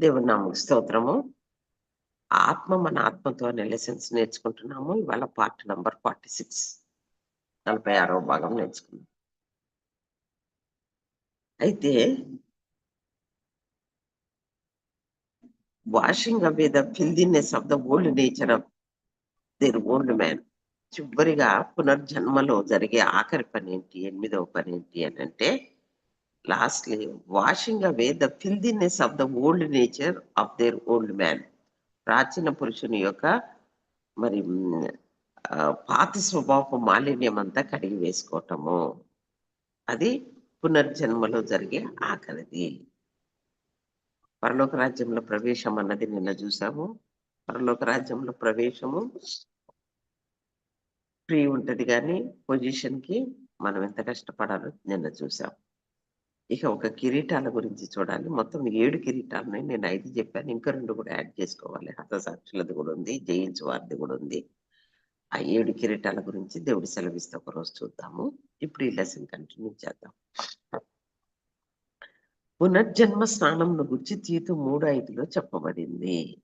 దేవుని నామకు స్తోత్రము. ఆత్మ మన ఆత్మతో అనే లెసన్స్ నేర్చుకుంటున్నాము. ఇవాళ పార్ట్ నంబర్ ఫార్టీ సిక్స్ నలభై ఆరో భాగం నేర్చుకున్నాం అయితే washing away the filthiness of the old nature of their old man చివరిగా పునర్జన్మలో జరిగే ఆఖరి పని ఏంటి? ఎనిమిదవ పని ఏంటి అని అంటే lastly washing away the filthiness of the old nature of their old man ప్రాచీన పురుషుని యొక్క మరి పాత స్వభావపు మాలిన్యం అంతా కడిగి వేసుకోవటము. అది పునర్జన్మలో జరిగే ఆఖరిది. పరలోక రాజ్యంలో ప్రవేశం అన్నది నిన్న చూసాము. పరలోక రాజ్యంలో ప్రవేశము ఫ్రీ ఉంటది కానీ పొజిషన్కి మనం ఎంత కష్టపడాలో నిన్న చూసాము ఇక ఒక కిరీటాల గురించి చూడాలి. మొత్తం ఏడు కిరీటాలని నేను ఐదు చెప్పాను. ఇంకా రెండు కూడా యాడ్ చేసుకోవాలి. హతసాక్షులది కూడా ఉంది. జయించు వారిది కూడా ఉంది. ఆ ఏడు కిరీటాల గురించి దేవుడు సెలవిస్తే ఒక రోజు చూద్దాము. ఇప్పుడు ఈ లెసన్ కంటిన్యూ చేద్దాం. పునర్జన్మ స్నానంను గురించి తీతు మూడు ఐదులో చెప్పబడింది.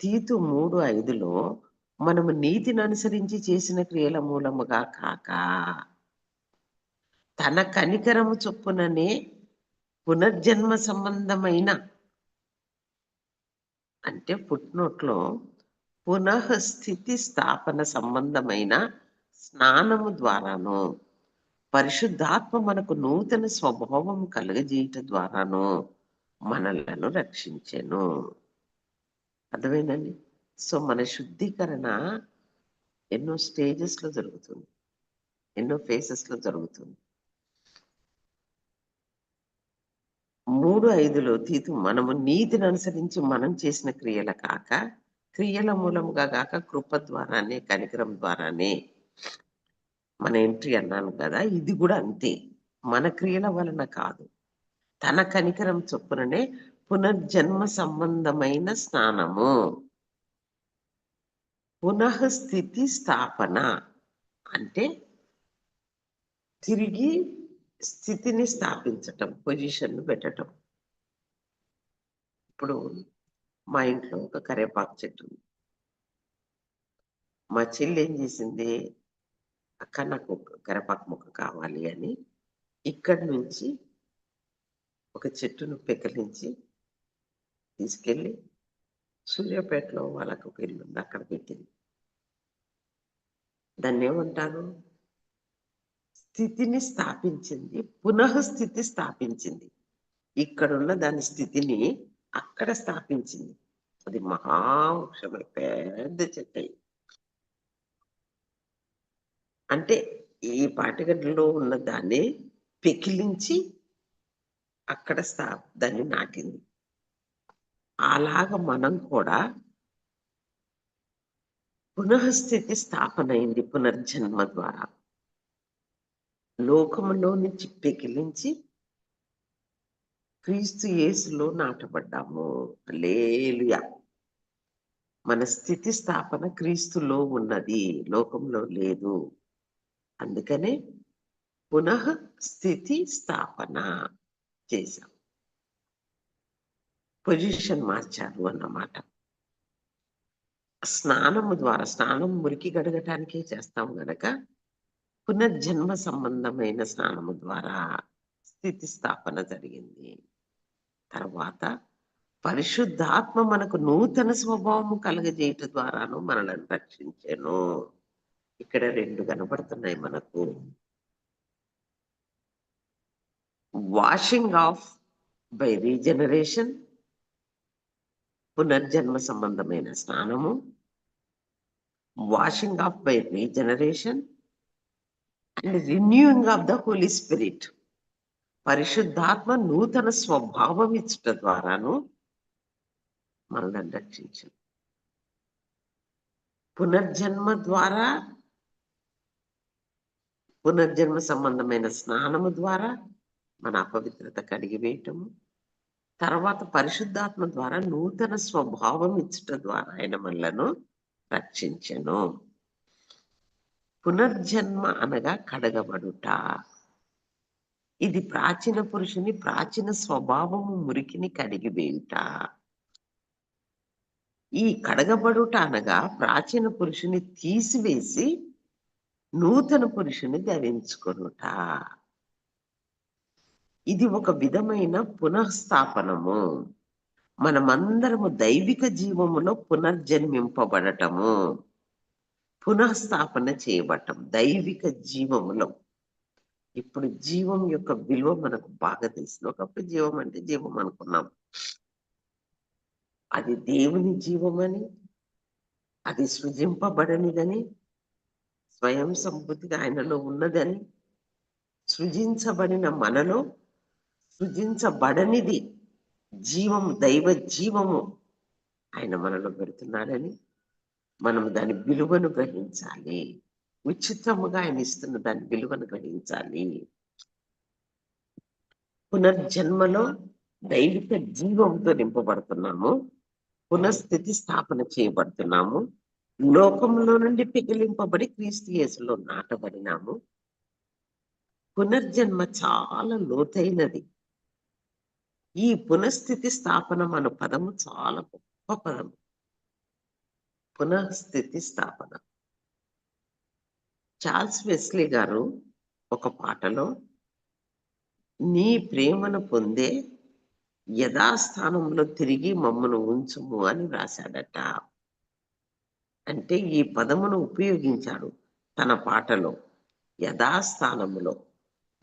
తీతు మూడు ఐదులో మనము నీతిని అనుసరించి చేసిన క్రియల మూలముగా కాక తన కనికరము చొప్పుననే పునర్జన్మ సంబంధమైన అంటే పుట్టినోట్లో పునఃస్థితి స్థాపన సంబంధమైన స్నానము ద్వారాను పరిశుద్ధాత్మ మనకు నూతన స్వభావం కలుగజేయట ద్వారాను మనలను రక్షించాను. అర్థమైందండి? సో మన శుద్ధీకరణ ఎన్నో స్టేజెస్లో జరుగుతుంది. ఎన్నో ఫేసెస్లో జరుగుతుంది. మూడు ఐదులో తీతు మనము నీతిని అనుసరించి మనం చేసిన క్రియల కాక క్రియల మూలముగా కాక కృప ద్వారానే కనికరం ద్వారానే మన ఎంట్రీ అన్నాను కదా ఇది కూడా అంతే. మన క్రియల వలన కాదు. తన కనికరం చొప్పుననే పునర్జన్మ సంబంధమైన స్నానము. పునఃస్థితి స్థాపన. అంటే తిరిగి స్థితిని స్థాపించటం పొజిషన్ను పెట్టడం ఇప్పుడు మా ఇంట్లో ఒక కరేపాకు చెట్టు ఉంది. మా చెల్లి ఏం చేసింది? అక్క నాకు ఒక కరేపాకు మొక్క కావాలి అని ఇక్కడి నుంచి ఒక చెట్టును పెకలించి తీసుకెళ్ళి సూర్యాపేటలో వాళ్ళకు ఒక ఇల్లు ఉంది అక్కడ పెట్టింది. దాన్ని ఏమంటారు? స్థితిని స్థాపించింది పునఃస్థితి స్థాపించింది. ఇక్కడున్న దాని స్థితిని అక్కడ స్థాపించింది. అది మహావృక్షమై పెద్ద చెట్టు అంటే ఈ పాటగడ్డలో ఉన్న దాన్ని పెకిలించి అక్కడ స్థా దాన్ని నాటింది. అలాగ మనం కూడా పునఃస్థితి స్థాపన అయింది పునర్జన్మ ద్వారా. లోకములో నుంచి పెకిలించి క్రీస్తు యేసులో నాటబడ్డాము. లేలుయా మన స్థితి స్థాపన క్రీస్తులో ఉన్నది. లోకంలో లేదు. అందుకనే పునః స్థితి స్థాపన చేశాం. పొజిషన్ మార్చారు అన్నమాట. స్నానము ద్వారా స్నానం మురికి గడగటానికే చేస్తాం గనక పునర్జన్మ సంబంధమైన స్నానము ద్వారా స్థితి స్థాపన జరిగింది. తర్వాత పరిశుద్ధాత్మ మనకు నూతన స్వభావము కలగజేయట ద్వారాను మనలను రక్షించాను. ఇక్కడ రెండు కనబడుతున్నాయి మనకు. వాషింగ్ ఆఫ్ బై రీజనరేషన్ పునర్జన్మ సంబంధమైన స్నానము. Washing of by regeneration and renewing of the Holy Spirit పరిశుద్ధాత్మ నూతన స్వభావం ఇచ్చట ద్వారాను మనల్ని రక్షించింది. పునర్జన్మ ద్వారా పునర్జన్మ సంబంధమైన స్నానము ద్వారా మన అపవిత్రత కడిగివేయటము తర్వాత పరిశుద్ధాత్మ ద్వారా నూతన స్వభావం ఇచ్చట ద్వారా ఆయన మనలను రక్షించను. పునర్జన్మ అనగా కడగబడుట. ఇది ప్రాచీన పురుషుని ప్రాచీన స్వభావము మురికిని కడిగివేయుట ఈ కడగబడుట అనగా ప్రాచీన పురుషుని తీసివేసి నూతన పురుషుని ధరించుకొనుట. ఇది ఒక విధమైన పునఃస్థాపనము. మనమందరము దైవిక జీవములో పునర్జన్మింపబడటము. పునఃస్థాపన చేయబడటం దైవిక జీవములో. ఇప్పుడు జీవం యొక్క విలువ మనకు బాగా తెలిసింది ఒకప్పుడు జీవం అంటే జీవం అనుకున్నాం. అది దేవుని జీవమని అది సృజింపబడనిదని స్వయం సంబుద్ధిగా ఆయనలో ఉన్నదని సృజించబడిన మనలో సృజించబడనిది జీవము దైవ జీవము ఆయన మనలో పెడుతున్నాడని మనం దాని విలువను గ్రహించాలి. ఉచితముగా ఆయన ఇస్తున్న దాని విలువను గ్రహించాలి. పునర్జన్మలో దైవిక జీవంతో నింపబడుతున్నాము. పునఃస్థితి స్థాపన చేయబడుతున్నాము. లోకంలో నుండి పిగిలింపబడి క్రీస్తు యేసులో నాటబడినాము. పునర్జన్మ చాలా లోతైనది. ఈ పునఃస్థితి స్థాపన మన పదము చాలా గొప్ప పదం పునఃస్థితి స్థాపన చార్ల్స్ వెస్లీ గారు ఒక పాటలో నీ ప్రేమను పొందే యథాస్థానంలో తిరిగి మమ్మను ఉంచుము అని రాశాడట అంటే ఈ పదమును ఉపయోగించాడు తన పాటలో యథాస్థానములో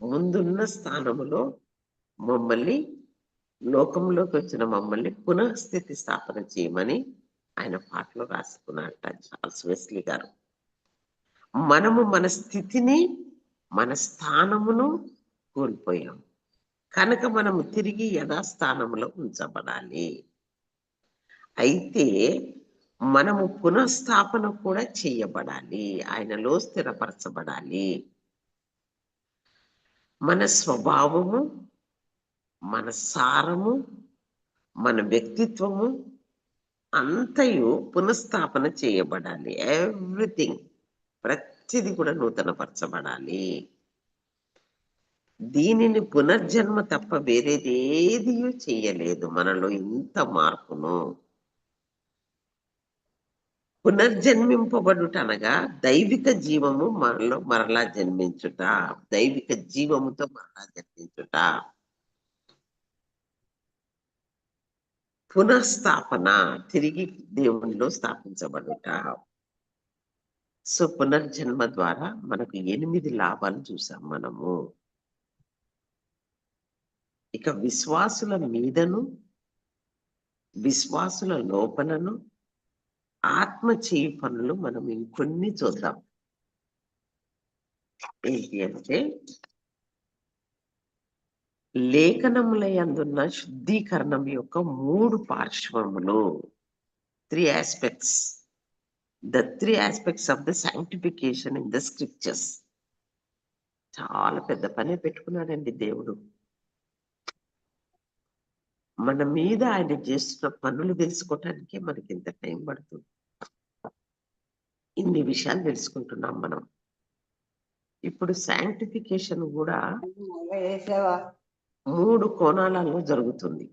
ముందున్న స్థానములో మమ్మల్ని లోకంలోకి వచ్చిన మమ్మల్ని పునఃస్థితి స్థాపన చేయమని ఆయన పాటలు రాసుకున్నట్ట చార్ల్స్ వెస్లీ గారు. మనము మన స్థితిని మన స్థానమును కోల్పోయాం. కనుక మనము తిరిగి యథాస్థానంలో ఉంచబడాలి. అయితే మనము పునఃస్థాపన కూడా చేయబడాలి. ఆయనలో స్థిరపరచబడాలి. మన స్వభావము మన సారము మన వ్యక్తిత్వము అంతయు పునఃస్థాపన చేయబడాలి. ఎవ్రీథింగ్ ప్రతిది కూడా నూతనపరచబడాలి. దీనిని పునర్జన్మ తప్ప వేరేదేది చేయలేదు మనలో ఇంత మార్పును. పునర్జన్మింపబడుట అనగా దైవిక జీవము మనలో మరలా జన్మించుట. దైవిక జీవముతో మరలా జన్మించుట. పునఃస్థాపన తిరిగి దేవునిలో స్థాపించబడుట. సో పునర్జన్మ ద్వారా మనకు ఎనిమిది లాభాలు చూసాం మనము. ఇక విశ్వాసుల మీదను విశ్వాసుల లోపలను ఆత్మ చేయి పనులు మనం ఇంకొన్ని చూద్దాం. ఏంటి అంటే లేఖనములయందున్న శుద్ధీకరణం యొక్క మూడు పార్శ్వములు. Three aspects the three aspects of the sanctification in the scriptures చాలా పెద్ద పని పెట్టుకున్నాడండి దేవుడు. మన మీద ఆయన చేస్తున్న పనులు తెలుసుకోవటానికి మనకి ఇంత టైం పడుతుంది. ఇన్ని విషయాలు తెలుసుకుంటున్నాం మనం. ఇప్పుడు సైంటిఫికేషన్ కూడా మూడు కోణాలలో జరుగుతుంది.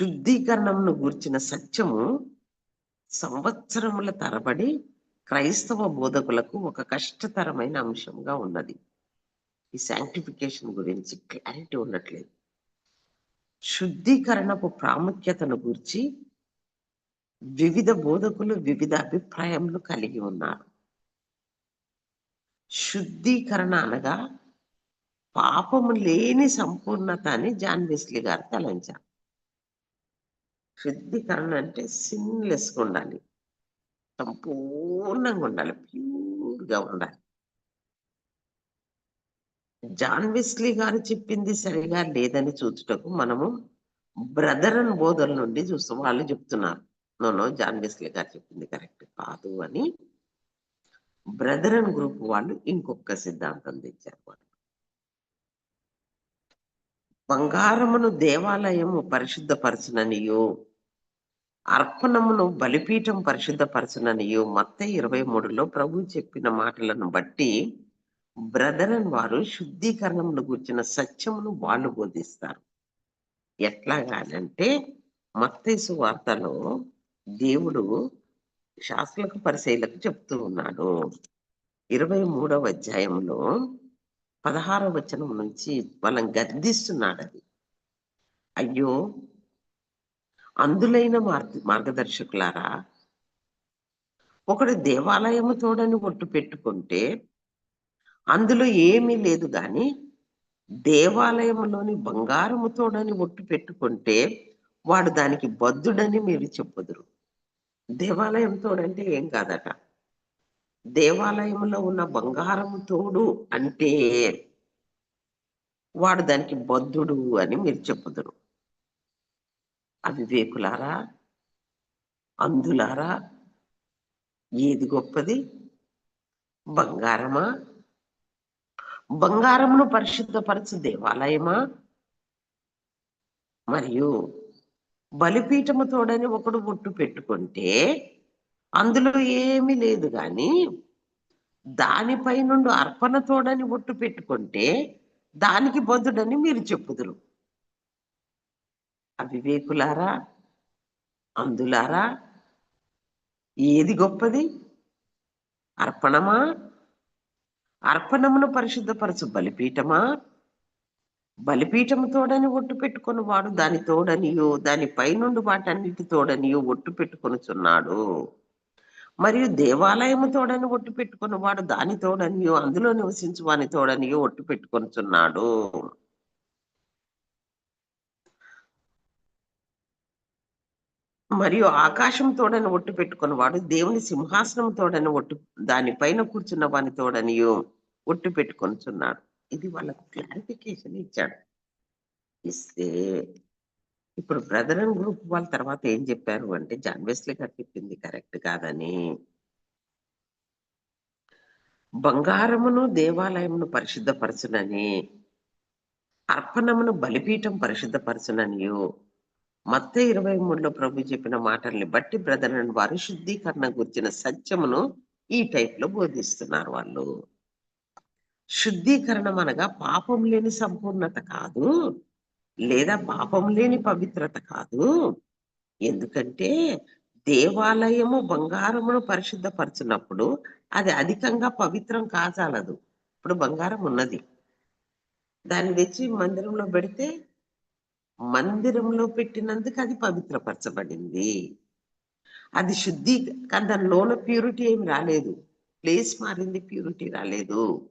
శుద్ధీకరణంను గూర్చిన సత్యము సంవత్సరముల తరబడి క్రైస్తవ బోధకులకు ఒక కష్టతరమైన అంశంగా ఉన్నది. ఈ శాంక్టిఫికేషన్ గురించి క్లారిటీ ఉండట్లేదు. శుద్ధీకరణపు ప్రాముఖ్యతను గురించి వివిధ బోధకులు వివిధ అభిప్రాయములు కలిగి ఉన్నారు. శుద్ధీకరణ అనగా పాపము లేని సంపూర్ణత అని జాన్ వెస్లీ గారు తలంచారు. శుద్ధీకరణ అంటే సిన్లెస్గా ఉండాలి. సంపూర్ణంగా ఉండాలి. ప్యూర్గా ఉండాలి. జాన్ వెస్లీ గారు చెప్పింది సరిగా లేదని చూచుటకు మనము బ్రదర్ అండ్ బోధల నుండి చూస్తాం. వాళ్ళు చెప్తున్నారు. నో జాన్ వెస్లీ గారు చెప్పింది కరెక్ట్ కాదు అని. బ్రదర్ అండ్ గ్రూప్ వాళ్ళు ఇంకొక సిద్ధాంతం తెచ్చారు వాళ్ళు. బంగారమును దేవాలయము పరిశుద్ధపరచననియో అర్పణమును బలిపీఠం పరిశుద్ధపరచుననియు మత్త ఇరవై మూడులో ప్రభు చెప్పిన మాటలను బట్టి బ్రదరన్ వారు శుద్ధీకరణమును గుర్చిన సత్యమును వాళ్ళు బోధిస్తారు. ఎట్లాగానంటే మత్తేసు వార్తలో దేవుడు శాస్త్రులకు పరిశీలకు చెప్తూ ఉన్నాడు. ఇరవై మూడవ అధ్యాయంలో పదహారవ వచనం నుంచి వాళ్ళని గర్దిస్తున్నాడు అది అయ్యో! అందులైన మార్గ మార్గదర్శకులారా ఒకడు దేవాలయము తోడని ఒట్టు పెట్టుకుంటే అందులో ఏమీ లేదు గాని దేవాలయంలోని బంగారము తోడని ఒట్టు పెట్టుకుంటే వాడు దానికి బద్దుడని మీరు చెప్పుదురు. దేవాలయం తోడంటే ఏం కాదట? దేవాలయంలో ఉన్న బంగారము తోడు అంటే వాడు దానికి బద్ధుడు అని మీరు చెప్పుదురు. అవివేకులారా? అందులారా ఏది గొప్పది? బంగారమా? బంగారమును పరిశుద్ధపరచు దేవాలయమా? మరియు బలిపీఠము తోడని ఒకడు ఒట్టు పెట్టుకుంటే అందులో ఏమీ లేదు గాని దానిపై నుండి అర్పణ తోడని ఒట్టు పెట్టుకుంటే దానికి బొద్దుడని మీరు చెప్పుదురు. అవివేకులారా అందులారా ఏది గొప్పది? అర్పణమా? అర్పణమును పరిశుద్ధపరచు బలిపీఠమా? బలిపీఠము తోడని ఒట్టు పెట్టుకుని వాడు దాని తోడనియో దాని పైనుండి వాటన్నిటి తోడనియో ఒట్టు పెట్టుకొనుచున్నాడు మరియు దేవాలయము తోడని ఒట్టు పెట్టుకుని వాడు దాని తోడనియో అందులో నివసించు వాని తోడనియో ఒట్టు పెట్టుకొనుచున్నాడు మరియు ఆకాశం తోడని ఒట్టు పెట్టుకుని వాడు దేవుని సింహాసనం తోడని ఒట్టు దానిపైన కూర్చున్న వాని తోడనియో ఒట్టు పెట్టుకొనుచున్నాడు ఇది వాళ్ళకు క్లారిఫికేషన్ ఇచ్చాడు. ఇస్తే ఇప్పుడు బ్రదర్ అండ్ గ్రూప్ వాళ్ళ తర్వాత ఏం చెప్పారు అంటే జాన్ వెస్లీ గారు చెప్పింది కరెక్ట్ కాదని. బంగారమును దేవాలయమును పరిశుద్ధపరచునని అర్పణమును బలిపీఠం పరిశుద్ధపరచుననియు. మత్త ఇరవై మూడులో ప్రభు చెప్పిన మాటల్ని బట్టి బ్రదర్ అండ్ వారు శుద్ధీకరణ గురించిన సత్యమును ఈ టైప్లో బోధిస్తున్నారు వాళ్ళు. శుద్ధీకరణం అనగా పాపం లేని సంపూర్ణత కాదు లేదా పాపం లేని పవిత్రత కాదు. ఎందుకంటే దేవాలయము బంగారమును పరిశుద్ధపరచినప్పుడు అది అధికంగా పవిత్రం కాజాలదు. ఇప్పుడు బంగారం ఉన్నది. దాన్ని తెచ్చి మందిరంలో పెడితే మందిరంలో పెట్టినందుకు అది పవిత్రపరచబడింది. అది శుద్ధి కానీ దాని లోన ప్యూరిటీ ఏమి రాలేదు. ప్లేస్ మారింది ప్యూరిటీ రాలేదు.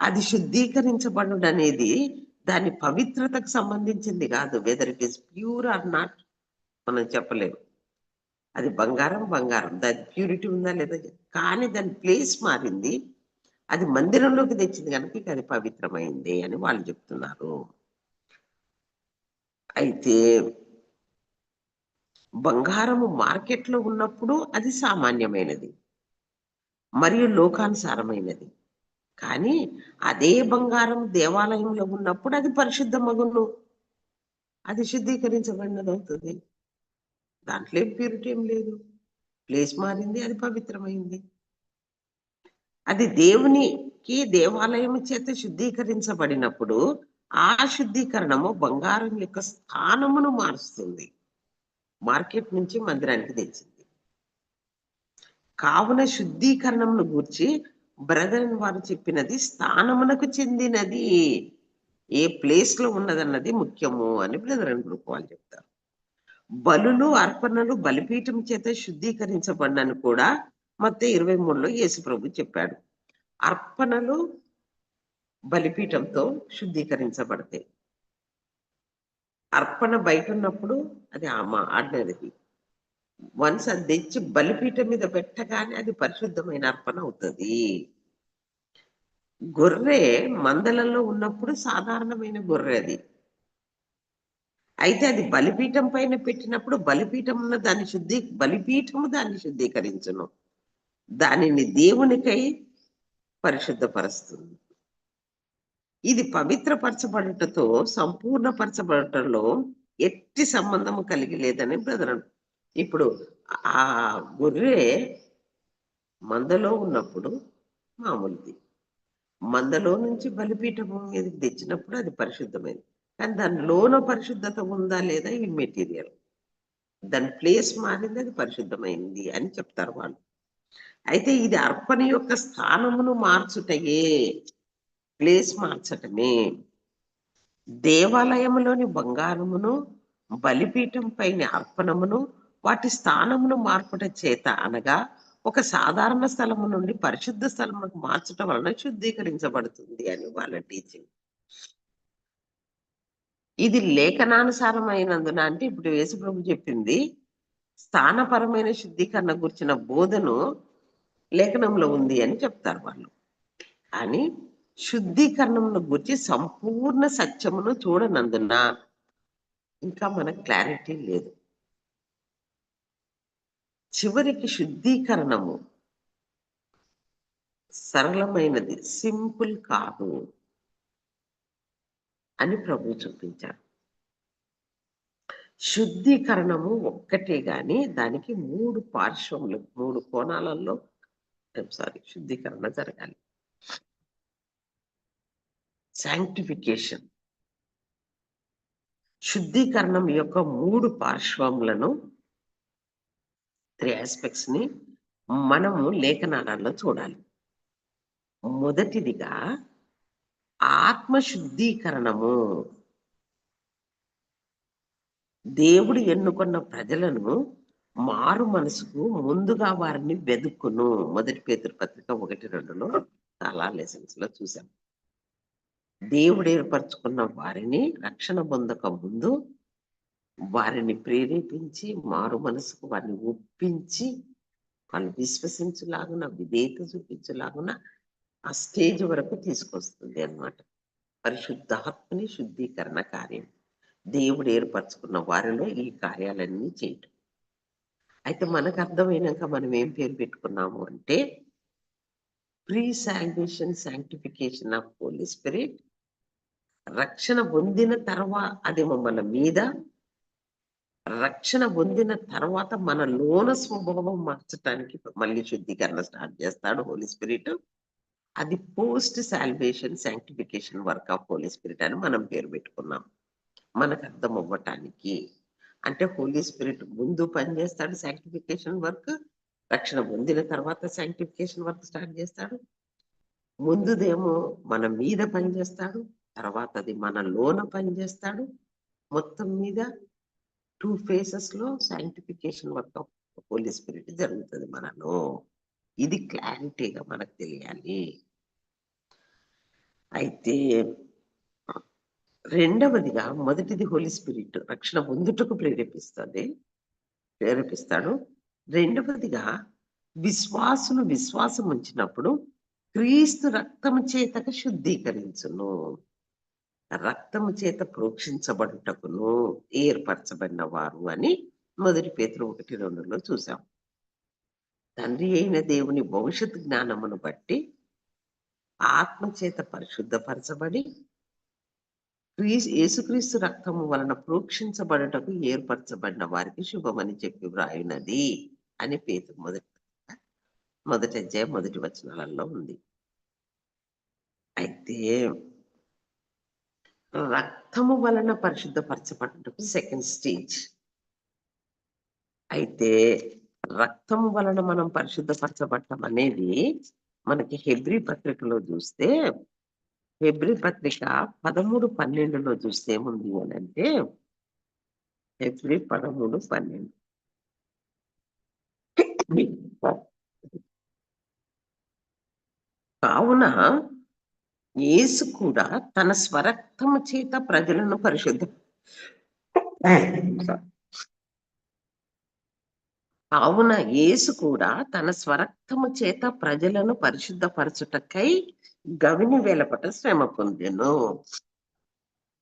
అది శుద్ధీకరించబడు అనేది దాని పవిత్రతకు సంబంధించింది కాదు. Whether it is pure or not మనం చెప్పలేము. అది బంగారం బంగారం. దాని ప్యూరిటీ ఉందా లేదా? కానీ దాని ప్లేస్ మారింది. అది మందిరంలోకి తెచ్చింది కనుక అది పవిత్రమైంది అని వాళ్ళు చెప్తున్నారు. అయితే బంగారము మార్కెట్లో ఉన్నప్పుడు అది సామాన్యమైనది. మరియు లోకానుసారమైనది. కానీ అదే బంగారం దేవాలయంలో ఉన్నప్పుడు అది పరిశుద్ధ మగును అది శుద్ధీకరించబడినది అవుతుంది దాంట్లో ఏం ప్యూరిటీ ఏం లేదు. ప్లేస్ మారింది అది పవిత్రమైంది. అది దేవునికి దేవాలయం చేత శుద్ధీకరించబడినప్పుడు ఆ శుద్ధీకరణము బంగారం యొక్క స్థానమును మారుస్తుంది. మార్కెట్ నుంచి మందిరానికి తెచ్చింది. కావున శుద్ధీకరణమును గూర్చి బ్రదర్ వారు చెప్పినది స్థానమునకు చెందినది. ఏ ప్లేస్లో ఉన్నదన్నది ముఖ్యము అని బ్రదర్ అండ్ గ్రూప్ వాళ్ళు చెప్తారు. బలులు అర్పణలు బలిపీఠం చేత శుద్ధీకరించబడినని కూడా మొత్తం ఇరవై మూడులో యేసు ప్రభు చెప్పాడు. అర్పణలు బలిపీఠంతో శుద్ధీకరించబడతాయి. అర్పణ బయట ఉన్నప్పుడు అది ఆర్డినరీది వన్స్ అది తెచ్చి బలిపీఠం మీద పెట్టగానే అది పరిశుద్ధమైన అర్పణ అవుతుంది. గొర్రె మందలలో ఉన్నప్పుడు సాధారణమైన గొర్రె అది. అయితే అది బలిపీఠం పైన పెట్టినప్పుడు బలిపీఠం ఉన్న దాన్ని శుద్ధి బలిపీఠము దాన్ని శుద్ధీకరించును. దానిని దేవునికై పరిశుద్ధపరుస్తుంది. ఇది పవిత్రపరచబడుటతో సంపూర్ణపరచబడటంలో ఎట్టి సంబంధము కలిగి లేదని బ్రదర్ ఇప్పుడు ఆ గొర్రె మందలో ఉన్నప్పుడు మామూలుది. మందలో నుంచి బలిపీఠం మీదకి తెచ్చినప్పుడు అది పరిశుద్ధమైంది. కానీ దానిలోన పరిశుద్ధత ఉందా లేదా ఈ మెటీరియల్? దాని ప్లేస్ మారింది అది పరిశుద్ధమైంది అని చెప్తారు వాళ్ళు. అయితే ఇది అర్పణ యొక్క స్థానమును మార్చుటయే ప్లేస్ మార్చటమే. దేవాలయములోని బంగారమును బలిపీఠం పైన అర్పణమును వాటి స్థానమును మార్పుట చేత అనగా ఒక సాధారణ స్థలము నుండి పరిశుద్ధ స్థలములకు మార్చటం వలన శుద్ధీకరించబడుతుంది అని వాళ్ళ టీచింగ్ ఇది లేఖనానుసారమైనందున అంటే ఇప్పుడు యేసుప్రభు చెప్పింది స్థానపరమైన శుద్ధీకరణ గురించిన బోధను లేఖనంలో ఉంది అని చెప్తారు వాళ్ళు. కానీ శుద్ధీకరణమును గురించి సంపూర్ణ సత్యమును చూడనందున ఇంకా మనకు క్లారిటీ లేదు. చివరికి శుద్ధీకరణము. సరళమైనది. సింపుల్ కాదు. అని ప్రభు చూపించారు శుద్ధీకరణము ఒక్కటే గాని దానికి మూడు పార్శ్వములు మూడు కోణాలలో సారీ శుద్ధీకరణ జరగాలి. శాంక్టిఫికేషన్ శుద్ధీకరణం యొక్క మూడు పార్శ్వములను త్రీ ఆస్పెక్ట్స్ని మనము లేఖనాలలో చూడాలి. మొదటిదిగా ఆత్మ శుద్ధీకరణము దేవుడు ఎన్నుకున్న ప్రజలను మారు మనసుకు ముందుగా వారిని వెదుక్కును. మొదటి పేతురు పత్రిక ఒకటి రెండులో చాలా లెసన్స్లో చూసాం దేవుడు ఏర్పరచుకున్న వారిని రక్షణ పొందక ముందు వారిని ప్రేరేపించి మారు మనసుకు వారిని ఒప్పించి వాళ్ళు విశ్వసించులాగున విధేయత చూపించలాగున ఆ స్టేజ్ వరకు తీసుకొస్తుంది అన్నమాట. పరిశుద్ధాత్మని శుద్ధీకరణ కార్యం. దేవుడు ఏర్పరచుకున్న వారిలో ఈ కార్యాలన్నీ చేయటం. అయితే మనకు అర్థమైనాక మనం ఏం పేరు పెట్టుకున్నాము అంటే pre salvation sanctification of Holy Spirit. రక్షణ పొందిన తర్వాత అది మమ్మల్ని మీద రక్షణ పొందిన తర్వాత మన లోన స్వభావం మార్చడానికి మళ్ళీ శుద్ధీకరణ స్టార్ట్ చేస్తాడు హోలీ స్పిరిట్ అది post salvation sanctification work of Holy Spirit అని మనం పేరు పెట్టుకున్నాం. మనకు అర్థం అవ్వటానికి. అంటే హోలీ స్పిరిట్ ముందు పనిచేస్తాడు శాంక్టిఫికేషన్ వర్క్ రక్షణ పొందిన తర్వాత శాంక్టిఫికేషన్ వర్క్ స్టార్ట్ చేస్తాడు. ముందుదేమో మన మీద పనిచేస్తాడు తర్వాత అది మన లోన పనిచేస్తాడు మొత్తం మీద two ఫేసెస్లో sanctification work of Holy Spirit జరుగుతుంది మనలో. ఇది క్లారిటీగా మనకు తెలియాలి. అయితే రెండవదిగా మొదటిది హోలీ స్పిరిట్ రక్షణ పొందుటకు ప్రేరేపిస్తుంది ప్రేరేపిస్తాడు. రెండవదిగా విశ్వాసులు విశ్వాసం ఉంచినప్పుడు క్రీస్తు రక్తము చేతక శుద్ధీకరించును. రక్తము చేత ప్రోక్షించబడుటకును ఏర్పరచబడిన వారు అని మొదటి పేతులు ఒకటి రెండులో చూసాం తండ్రి అయిన దేవుని భవిష్యత్ జ్ఞానమును బట్టి ఆత్మ చేత పరిశుద్ధపరచబడి క్రీస్ యేసుక్రీస్తు రక్తము వలన ప్రోక్షించబడటకు ఏర్పరచబడిన వారికి శుభమని చెప్పి వ్రాయినది అని పేతు మొదటి మొదటి అధ్యాయం మొదటి వచనాలలో ఉంది. అయితే రక్తము వలన పరిశుద్ధపరచబడటం సెకండ్ స్టేజ్ అయితే రక్తము వలన మనం పరిశుద్ధపరచబడటం అనేది మనకి హెబ్రి పత్రికలో చూస్తే హెబ్రి పత్రిక పదమూడు పన్నెండులో చూస్తే ఏముంది అని అంటే హెబ్రి పదమూడు పన్నెండు. కావున యేసు కూడా తన స్వరక్తము చేత ప్రజలను పరిశుద్ధ కావున యేసు కూడా తన స్వరక్తము చేత ప్రజలను పరిశుద్ధపరచుటకై గవిని వేలపట శ్రమ పొందెను.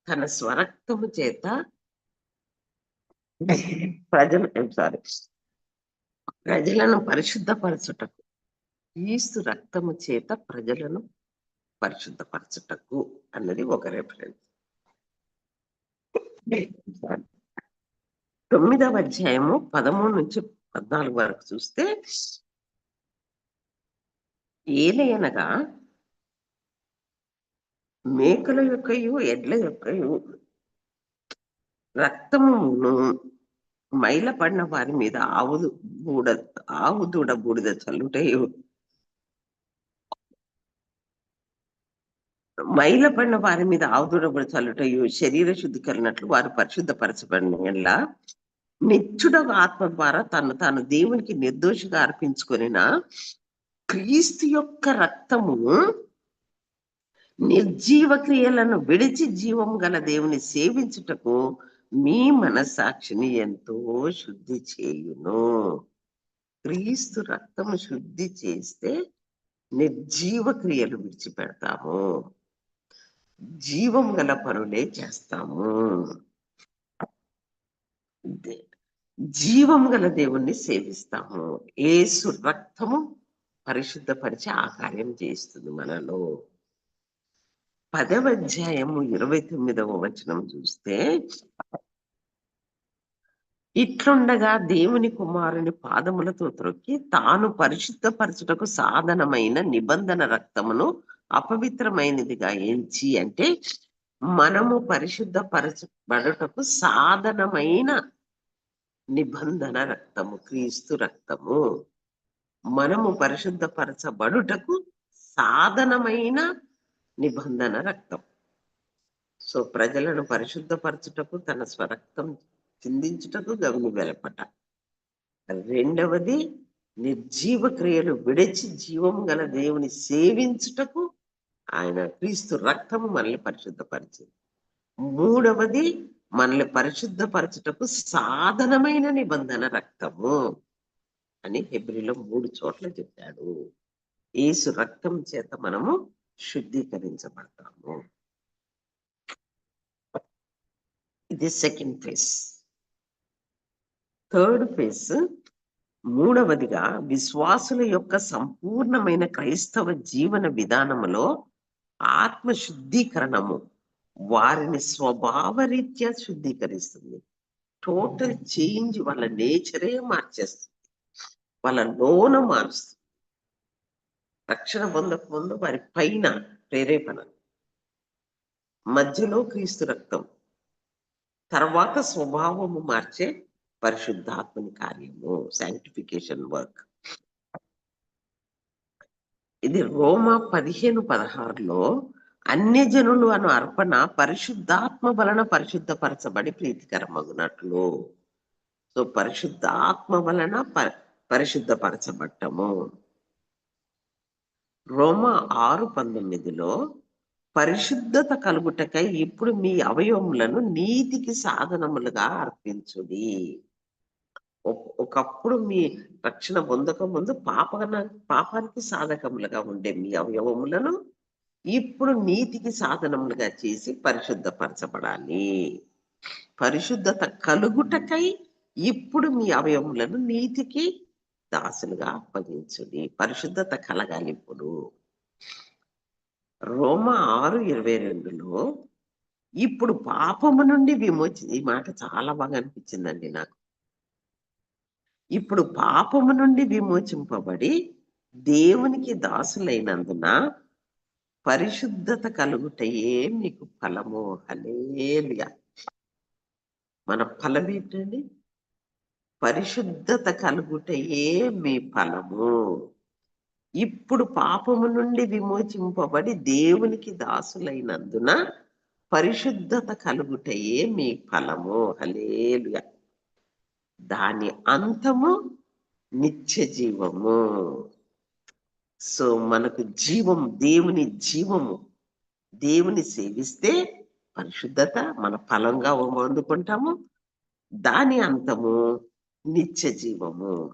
తన స్వరక్తము చేత ప్రజలు సారీ ప్రజలను పరిశుద్ధపరచుటకు క్రీస్తు రక్తము చేత ప్రజలను పరిశుద్ధపరచుటకు అన్నది ఒక రెఫరెన్స్ తొమ్మిదవ అధ్యాయము పదమూడు నుంచి పద్నాలుగు వరకు చూస్తే ఏలయనగా మేకల యొక్కయు ఎడ్ల యొక్కయు రక్తమును మైలపడిన వారి మీద ఆవుదు బూడ ఆవు దూడ బూడిద చల్లుటయు. మైలపడిన వారి మీద ఆవు చల్లుటయు శరీర శుద్ధి కలిగినట్లు వారు పరిశుద్ధపరచబడిన నిత్యుడ ఆత్మ ద్వారా తను తాను దేవునికి నిర్దోషిగా అర్పించుకొనిన క్రీస్తు యొక్క రక్తము నిర్జీవ క్రియలను విడిచి జీవం గల దేవుని సేవించుటకు మీ మనసాక్షిని ఎంతో శుద్ధి చేయును. క్రీస్తు రక్తము శుద్ధి చేస్తే నిర్జీవ క్రియలు విడిచిపెడతాము. జీవం గల పనులే చేస్తాము. జీవం గల దేవుణ్ణి సేవిస్తాము. ఏసు రక్తము పరిశుద్ధపరిచి ఆ కార్యం చేస్తుంది మనలో. పదవ అధ్యాయము ఇరవై తొమ్మిదవ వచనం చూస్తే ఇట్లుండగా దేవుని కుమారుని పాదములతో త్రొక్కి తాను పరిశుద్ధపరచుటకు సాధనమైన నిబంధన రక్తమును అపవిత్రమైనదిగా ఎంచి అంటే మనము పరిశుద్ధపరచబడుటకు సాధనమైన నిబంధన రక్తము క్రీస్తు రక్తము. మనము పరిశుద్ధపరచబడుటకు సాధనమైన నిబంధన రక్తం. సో ప్రజలను పరిశుద్ధపరచుటకు తన స్వరక్తం చిందించుటకు గవిని వెలపట. రెండవది నిర్జీవ క్రియలు విడిచి జీవం గల దేవుని సేవించుటకు ఆయన క్రీస్తు రక్తము మనల్ని పరిశుద్ధపరిచింది. మూడవది మనల్ని పరిశుద్ధపరచుటకు సాధనమైన నిబంధన రక్తము అని హెబ్రిలో మూడు చోట్ల చెప్పాడు. ఏసు రక్తం చేత మనము శుద్ధీకరించబడతాము. ఇది సెకండ్ ఫేజ్ థర్డ్ ఫేజ్ మూడవదిగా విశ్వాసుల యొక్క సంపూర్ణమైన క్రైస్తవ జీవన విధానములో ఆత్మ శుద్ధీకరణము వారిని స్వభావరీత్యా శుద్ధీకరిస్తుంది. టోటల్ చేంజ్ వాళ్ళ నేచరే మార్చేస్తుంది. వాళ్ళ లోన మారుస్తుంది. రక్షణ పొందక ముందు వారి పైన ప్రేరేపణ. మధ్యలో క్రీస్తు రక్తం. తర్వాత స్వభావము మార్చే పరిశుద్ధాత్మని కార్యము సైంటిఫికేషన్ వర్క్ ఇది రోమా పదిహేను పదహారులో అన్య జనులు అను అర్పణ పరిశుద్ధాత్మ వలన పరిశుద్ధపరచబడి ప్రీతికరమగునట్లు. సో పరిశుద్ధాత్మ వలన పరిశుద్ధపరచబట్టము రోమా ఆరు పంతొమ్మిదిలో పరిశుద్ధత కలుగుటకై ఇప్పుడు మీ అవయవములను నీతికి సాధనములుగా అర్పించుడి. ఒకప్పుడు మీ రక్షణ పొందక ముందు పాపన పాపానికి సాధకములుగా ఉండే మీ అవయవములను ఇప్పుడు నీతికి సాధనములుగా చేసి పరిశుద్ధపరచబడాలి. పరిశుద్ధత కలుగుటకై ఇప్పుడు మీ అవయవములను నీతికి దాసులుగా అప్పగించుడి. పరిశుద్ధత కలగాలి ఇప్పుడు. రోమ ఆరు ఇరవై రెండులో ఇప్పుడు పాపము నుండి విమోచి ఈ మాట చాలా బాగా అనిపించిందండి నాకు. ఇప్పుడు పాపము నుండి విమోచింపబడి దేవునికి దాసులైనందున పరిశుద్ధత కలుగుటయే మీకు ఫలము. హలేలుగా మన ఫలం ఏంటండి? పరిశుద్ధత కలుగుటయే మీ ఫలము. ఇప్పుడు పాపము నుండి విమోచింపబడి దేవునికి దాసులైనందున పరిశుద్ధత కలుగుటయే మీ ఫలము. హలేలుగా దాని అంతము నిత్య జీవము. సో మనకు జీవం దేవుని జీవము. దేవుని సేవిస్తే పరిశుద్ధత మన ఫలంగా అందుకుంటాము. దాని అంతము నిత్య జీవము.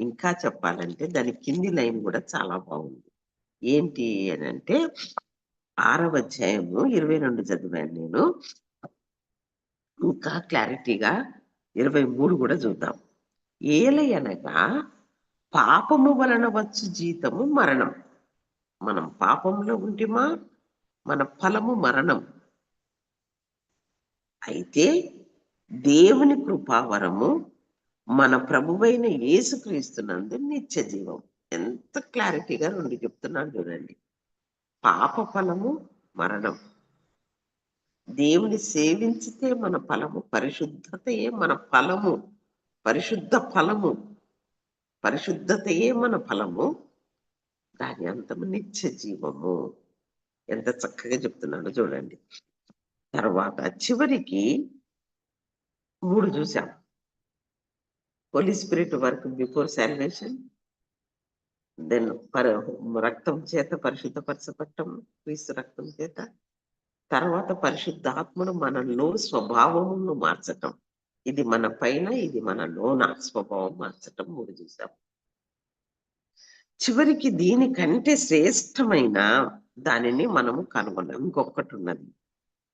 ఇంకా చెప్పాలంటే దాని కింది లైన్ కూడా చాలా బాగుంది. ఏంటి అని అంటే ఆరవ అధ్యాయము ఇరవై రెండు చదివాను నేను. ఇంకా క్లారిటీగా ఇరవై మూడు కూడా చూద్దాం. ఏలయనగా పాపము వలన వచ్చు జీతము మరణం. మనం పాపంలో ఉంటిమా? మన ఫలము మరణం. అయితే దేవుని కృపావరము మన ప్రభువైన యేసుక్రీస్తునందు నిత్య జీవం ఎంత క్లారిటీగా రెండు చెప్తున్నాను చూడండి. పాప ఫలము మరణం. దేవుని సేవించితే మన ఫలము పరిశుద్ధతయే మన ఫలము. పరిశుద్ధ ఫలము. పరిశుద్ధతయే మన ఫలము. దాని అంతము నిత్య జీవము. ఎంత చక్కగా చెప్తున్నాడో చూడండి. తర్వాత చివరికి మూడు చూసాం. Holy Spirit work before salvation then పర రక్తం చేత పరిశుద్ధపరచబట్టం క్రీస్తు రక్తం చేత. తర్వాత పరిశుద్ధాత్మను మనలో స్వభావమును మార్చటం. ఇది మన పైన ఇది మన లోన స్వభావం మార్చటం మూడు చూసాం. చివరికి దీనికంటే శ్రేష్టమైన దానిని మనము కనుగొన్నాం. ఇంకొకటి ఉన్నది.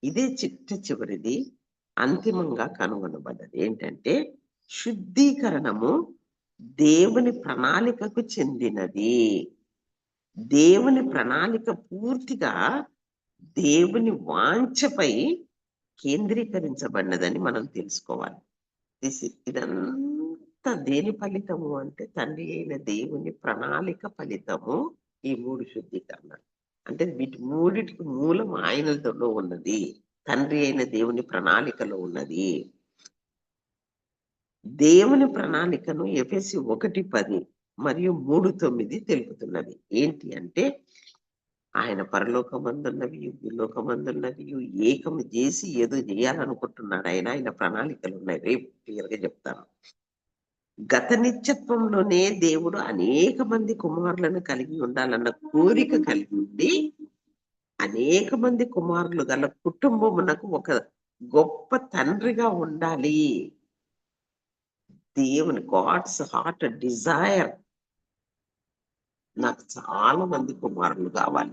ఇదే చిట్ట చివరిది అంతిమంగా కనుగొనబడ్డది. ఏంటంటే శుద్ధీకరణము దేవుని ప్రణాళికకు చెందినది. దేవుని ప్రణాళిక పూర్తిగా దేవుని వాంఛపై కేంద్రీకరించబడినదని మనం తెలుసుకోవాలి. దిస్ ఇదంతా దేని ఫలితము అంటే తండ్రి అయిన దేవుని ప్రణాళిక ఫలితము ఈ మూడు శుద్ధీకరణ అంటే వీటి మూడిటికి మూలం ఆయనలో ఉన్నది తండ్రి అయిన దేవుని ప్రణాళికలో ఉన్నది. దేవుని ప్రణాళికను ఎఫ్ఎస్సి ఒకటి పది మరియు మూడు తొమ్మిది తెలుపుతున్నది. ఏంటి అంటే ఆయన పరలోకమందున్నవి భూలోకమందున్నవి ఏకము చేసి ఏదో చేయాలనుకుంటున్నాడు. ఆయన ఆయన ప్రణాళికలు ఉన్నాయి. రేపు క్లియర్గా చెప్తాను. గత నిత్యత్వంలోనే దేవుడు అనేక మంది కుమారులను కలిగి ఉండాలన్న కోరిక కలిగి ఉండి అనేక మంది కుమారులు గల కుటుంబమునకు ఒక గొప్ప తండ్రిగా ఉండాలి. దేవుని గాడ్స్ హార్ట్ డిజైర్. నాకు చాలా మంది కుమారులు కావాలి.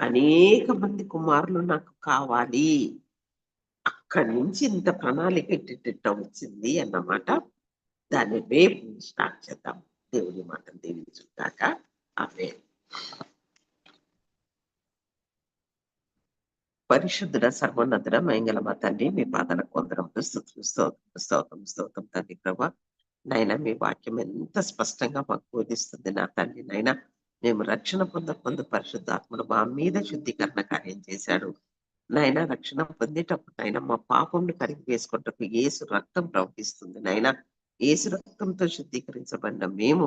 అనేక మంది కుమారులు నాకు కావాలి. అక్కడి నుంచి ఇంత ప్రణాళిక ఇట్టిట్ట వచ్చింది అన్నమాట. దాన్ని రేపు స్టార్ట్ చేద్దాం. దేవుని మాట దీవించుగాక అవే పరిశుద్ధుడ సర్వోన్నతుడ మైంగళమ తండ్రి మీ పాదన కొందరం స్తోత్రం స్తోత్రం స్తోత్రం తండ్రి ప్రభా. నైనా మీ వాక్యం ఎంత స్పష్టంగా మాకు బోధిస్తుంది నా తండ్రి. నైనా మేము రక్షణ పొంద పొందు పరిశుద్ధాత్మను మా మీద శుద్ధీకరణ కార్యం చేశాడు. నాయన రక్షణ పొందేటప్పుడు నాయన మా పాపంను కరిగి వేసుకుంటకు ఏసు రక్తం ప్రవహిస్తుంది. నాయన ఏసు రక్తంతో శుద్ధీకరించబడిన మేము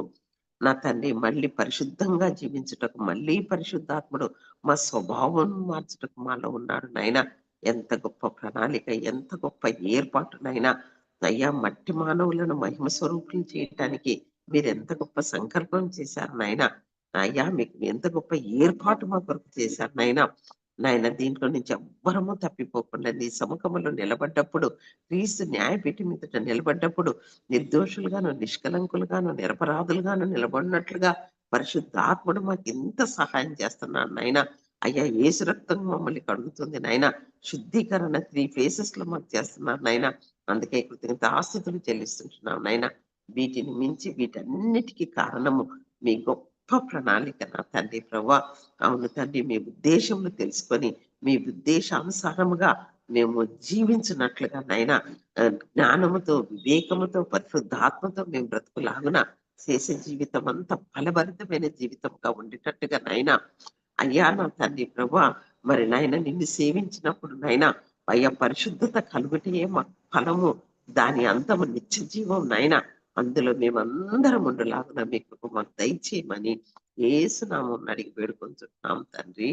నా తండ్రి మళ్ళీ పరిశుద్ధంగా జీవించుటకు మళ్ళీ పరిశుద్ధాత్ముడు మా స్వభావం మార్చుటకు మాలో ఉన్నాడు. నాయన ఎంత గొప్ప ప్రణాళిక ఎంత గొప్ప ఏర్పాటు నాయన. అయ్యా మట్టి మానవులను మహిమ స్వరూపులు చేయటానికి మీరు ఎంత గొప్ప సంకల్పం చేశారు నాయన. అయ్యా మీకు ఎంత గొప్ప ఏర్పాటు మా కొరకు చేశారు నాయన. నాయన దీంట్లో నుంచి ఎవ్వరము తప్పిపోకుండా నీ సముఖంలో నిలబడ్డప్పుడు క్రీస్తు న్యాయపీఠం మీద నిలబడ్డప్పుడు నిర్దోషులుగాను నిష్కలంకులుగాను నిరపరాధులుగాను నిలబడినట్లుగా పరిశుద్ధాత్ముడు మాకు ఎంత సహాయం చేస్తున్నాడు నాయన. అయ్యా ఏసు రక్తం మమ్మల్ని కడుగుతుంది నాయన. శుద్ధీకరణ త్రీ ఫేసెస్లో మాకు చేస్తున్నారు నాయన. అందుకే కృతజ్ఞత ఆస్తుతులు చెల్లిస్తుంటున్నాం నాయన. వీటిని మించి వీటన్నిటికీ కారణము మీ గొప్ప ప్రణాళిక నా తండ్రి ప్రభా అవును తండ్రి మీ ఉద్దేశంలో తెలుసుకొని మీ ఉద్దేశానుసారముగా మేము జీవించినట్లుగా నాయన జ్ఞానముతో వివేకముతో పరిశుద్ధాత్మతో మేము బ్రతుకులాగున చేసే జీవితం అంతా ఫలభరితమైన జీవితంగా ఉండేటట్టుగా నాయన. అయ్యా నా తండ్రి ప్రభా మరి నాయన నిన్ను సేవించినప్పుడు నాయన అయ్యా పరిశుద్ధత కలుగుటే మా ఫలము దాని అంతము నిత్య జీవం నాయన. అందులో మేమందరం ఉండలాగున మీకు మాకు దయచేయమని ఏసునామం అడిగి వేడుకొంచున్నాం తండ్రి.